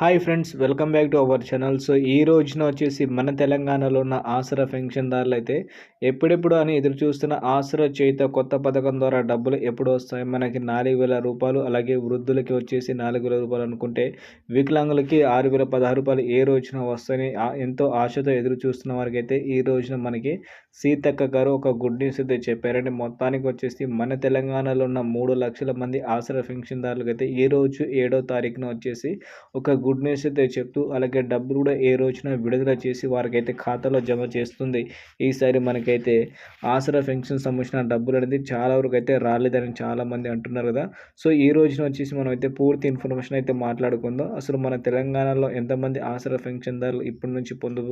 Hi friends welcome back to our channel so ఈ రోజున వచ్చేసి మన తెలంగాణలో ఉన్న ఆసరా పెన్షన్దారులు అయితే ఎప్పుడెప్పుడు అని ఎదురు చూస్తున్న ఆసరా చేత కొత్త పథకం ద్వారా డబ్బులు ఎప్పుడు వస్తాయి? మనకి నాలుగు వేల రూపాయలు అలాగే వృద్ధులకి వచ్చేసి నాలుగు రూపాయలు అనుకుంటే వికలాంగులకి ఆరు వేల పదహారు రూపాయలు ఏ రోజున వస్తాయని ఎంతో ఆశతో ఎదురు చూస్తున్న వారికి అయితే ఈ రోజున మనకి సీతక్క గారు ఒక గుడ్ న్యూస్ అయితే చెప్పారండి. మొత్తానికి వచ్చేసి మన తెలంగాణలో ఉన్న మూడు లక్షల మంది ఆసరా పెన్షన్దారులకు అయితే ఈ రోజు ఏడో తారీఖున వచ్చేసి ఒక గుడ్ న్యూస్ అయితే చెప్తూ అలాగే డబ్బులు కూడా ఏ రోజున విడుదల చేసి వారికైతే ఖాతాలో జమ చేస్తుంది. ఈసారి మనకైతే ఆసరా పెన్షన్ సంబంధించిన డబ్బులు అనేది చాలా వరకు అయితే రాలేదని చాలామంది అంటున్నారు కదా. సో ఈ రోజున వచ్చేసి మనం అయితే పూర్తి ఇన్ఫర్మేషన్ అయితే మాట్లాడుకుందాం. అసలు మన తెలంగాణలో ఎంతమంది ఆసరా పెన్షన్దారులు ఇప్పటి నుంచి పొందు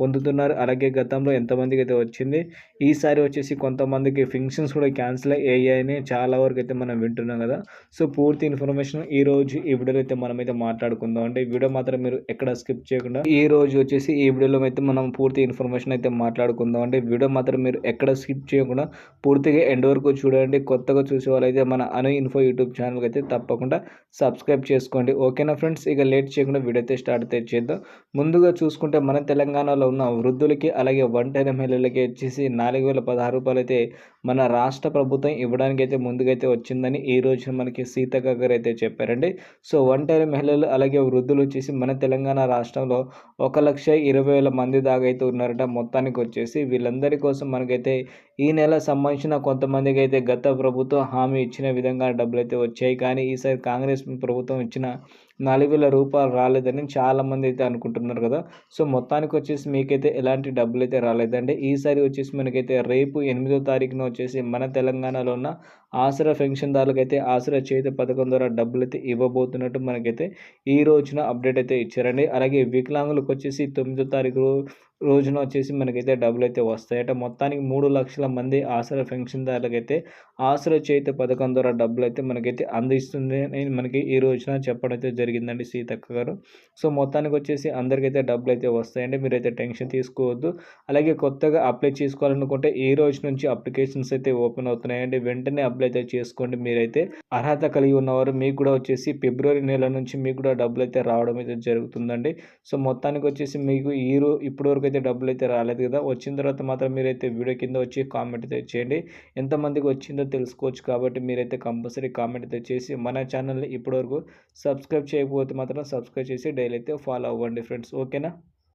పొందుతున్నారు? అలాగే గతంలో ఎంతమందికి అయితే వచ్చింది? ఈసారి వచ్చేసి కొంతమందికి ఫంక్షన్స్ కూడా క్యాన్సిల్ అయ్యాయని చాలా వరకు అయితే మనం వింటున్నాం కదా. సో పూర్తి ఇన్ఫర్మేషన్ ఈ రోజు ఈ వీడియోలో అయితే మనమైతే మాట్లాడుకుందాం ఈ వీడియో మాత్రం మీరు ఎక్కడ స్కిప్ చేయకుండా ఈ రోజు వచ్చేసి ఈ వీడియోలో అయితే మనం పూర్తి ఇన్ఫర్మేషన్ అయితే మాట్లాడుకుందాం అంటే వీడియో మాత్రం మీరు ఎక్కడ స్కిప్ చేయకుండా పూర్తిగా ఎండ్ వరకు చూడండి. కొత్తగా చూసే వాళ్ళైతే మన అను ఇన్ఫో యూట్యూబ్ ఛానల్కి అయితే తప్పకుండా సబ్స్క్రైబ్ చేసుకోండి. ఓకేనా ఫ్రెండ్స్? ఇక లేట్ చేయకుండా వీడియో అయితే స్టార్ట్ అయితే చేద్దాం. ముందుగా చూసుకుంటే మన తెలంగాణలో ఉన్న వృద్ధులకి అలాగే ఒంటరి మహిళలకి వచ్చేసి నాలుగు వేల పదహారు రూపాయలు అయితే మన రాష్ట్ర ప్రభుత్వం ఇవ్వడానికి అయితే ముందుకైతే వచ్చిందని ఈ రోజు మనకి సీతక్క గారు అయితే చెప్పారండి. సో ఒంటరి మహిళలు అలాగే వృద్ధులు వృద్ధులు వచ్చేసి మన తెలంగాణ రాష్ట్రంలో ఒక లక్ష ఇరవై వేల మంది దాకా అయితే ఉన్నారట. మొత్తానికి వచ్చేసి వీళ్ళందరి కోసం మనకైతే ఈ నెల సంబంధించిన కొంతమందికి అయితే గత ప్రభుత్వం హామీ ఇచ్చిన విధంగా డబ్బులు అయితే వచ్చాయి. కానీ ఈసారి కాంగ్రెస్ ప్రభుత్వం ఇచ్చిన నాలుగు వేల రూపాయలు రాలేదని చాలామంది అయితే అనుకుంటున్నారు కదా. సో మొత్తానికి వచ్చేసి మీకైతే ఎలాంటి డబ్బులు అయితే రాలేదండి. ఈసారి వచ్చేసి మనకైతే రేపు ఎనిమిదో తారీఖున వచ్చేసి మన తెలంగాణలో ఉన్న ఆసరా పెన్షన్దారులకు అయితే ఆసరా చేతి పథకం ద్వారా డబ్బులు అయితే ఇవ్వబోతున్నట్టు మనకైతే ఈ రోజున అప్డేట్ అయితే ఇచ్చారండి. అలాగే వికలాంగులకు వచ్చేసి తొమ్మిదో తారీఖు రోజున వచ్చేసి మనకైతే డబ్బులు అయితే వస్తాయట. మొత్తానికి మూడు లక్షల మంది ఆసరా పెన్షన్దారులకైతే ఆసరా చేత పథకం ద్వారా డబ్బులు అయితే మనకైతే అందిస్తుంది అని మనకి ఈ రోజున చెప్పడం అయితే జరిగిందండి సీతక్క గారు. సో మొత్తానికి వచ్చేసి అందరికైతే డబ్బులు అయితే వస్తాయండి. మీరైతే టెన్షన్ తీసుకోవద్దు. అలాగే కొత్తగా అప్లై చేసుకోవాలనుకుంటే ఈ రోజు నుంచి అప్లికేషన్స్ అయితే ఓపెన్ అవుతున్నాయండి. వెంటనే అప్లై అయితే చేసుకోండి. మీరైతే అర్హత కలిగి ఉన్నవారు మీకు కూడా వచ్చేసి ఫిబ్రవరి నెల నుంచి మీకు కూడా డబ్బులు అయితే రావడం అయితే జరుగుతుందండి. సో మొత్తానికి వచ్చేసి మీకు ఈ రో ఇప్పటివరకు అయితే డబ్బులు అయితే రాలేదు కదా. వచ్చిన తర్వాత మాత్రం మీరైతే వీడియో కింద వచ్చి కామెంట్ అయితే చేయండి. ఎంతమందికి వచ్చిందో తెలుసుకోవచ్చు కాబట్టి మీరైతే కంపల్సరీ కామెంట్ అయితే చేసి మన ఛానల్ని ఇప్పటివరకు సబ్స్క్రైబ్ చేయకపోతే మాత్రం సబ్స్క్రైబ్ చేసి డైలీ అయితే ఫాలో అవ్వండి ఫ్రెండ్స్ ఓకేనా